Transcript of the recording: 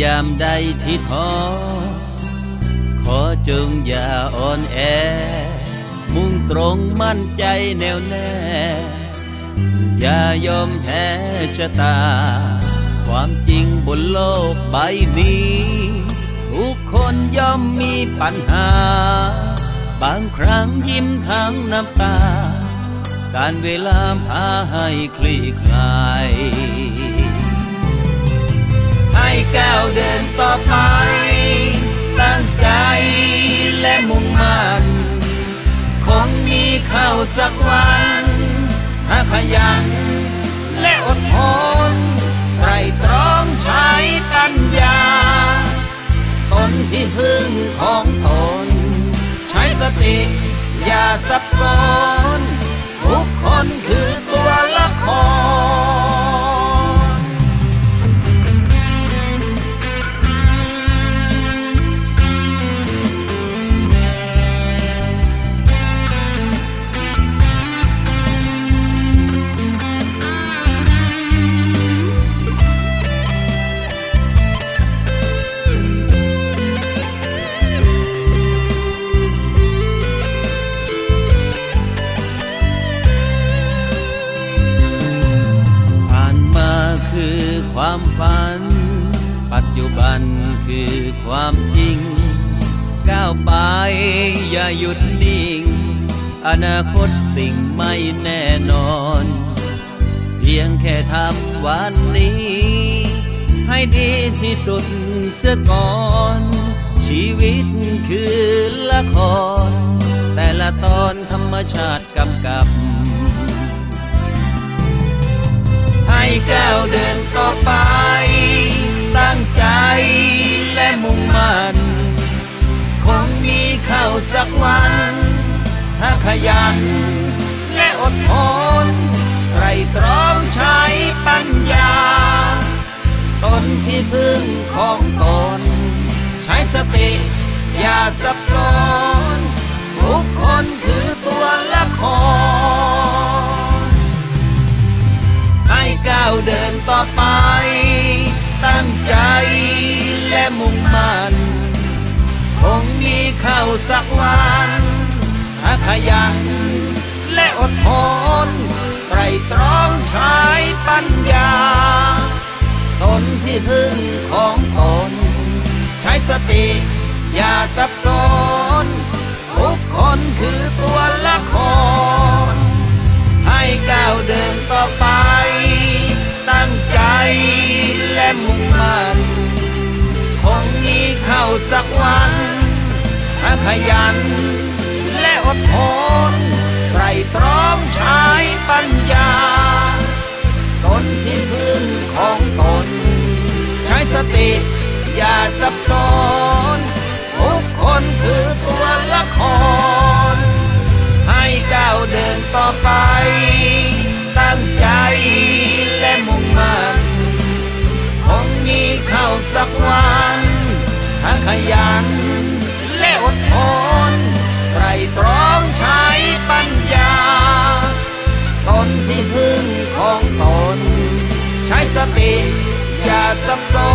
ยามใดที่ท้อ ขอจงอย่าอ่อนแอ มุ่งตรงมั่นใจแน่วแน่ อย่ายอมแพ้ชะตา ความจริงบนโลกใบนี้ ทุกคนย่อมมีปัญหา บางครั้งยิ้มทั้งน้ำตา การเวลาพาให้คลี่คลาย ต่อไป ตั้งใจและมุ่งมั่น คงมีเข้าสักวัน ถ้าขยันและอดทนไตรตรองใช้ปัญญา ตนที่พึ่งของตน ใช้สติอย่าสับสน ความฝัน ปัจจุบันคือความจริง ก้าวไปอย่าหยุดนิ่ง อนาคตสิ่งไม่แน่นอน เพียงแค่ทำวันนี้ ให้ดีที่สุดเสียก่อน ชีวิตคือละคร แต่ละตอนธรรมชาติกำกับ ให้ก้าวเดินต่อไป ตั้งใจและมุ่งมั่นคงมีเข้าสักวัน ถ้าขยันและอดทนไตรตรองใช้ปัญญา ตนที่พึ่งของตน ใช้สติอย่าสับสน ต่อไป ตั้งใจและมุ่งมั่นคงมีเข้าสักวันถ้าขยันและอดทนไตรตรองใช้ปัญญา ตนที่พึ่งของตน ใช้สติอย่าสับสนทุกคนคือตัวละคร ให้ก้าวเดินต่อไป ขยัน และอดทนไตรตรองใช้ปัญญา ตนที่พึ่งของตน ใช้สติอย่าสับสนทุกคนคือตัวละคร ให้ก้าวเดินต่อไป ตั้งใจและมุ่งมั่นคงมีเข้าสักวันถ้าขยัน ดทนไตรตรองใช้ปัญญา ตนที่พึ่งของตน ใช้สติอย่าสับสน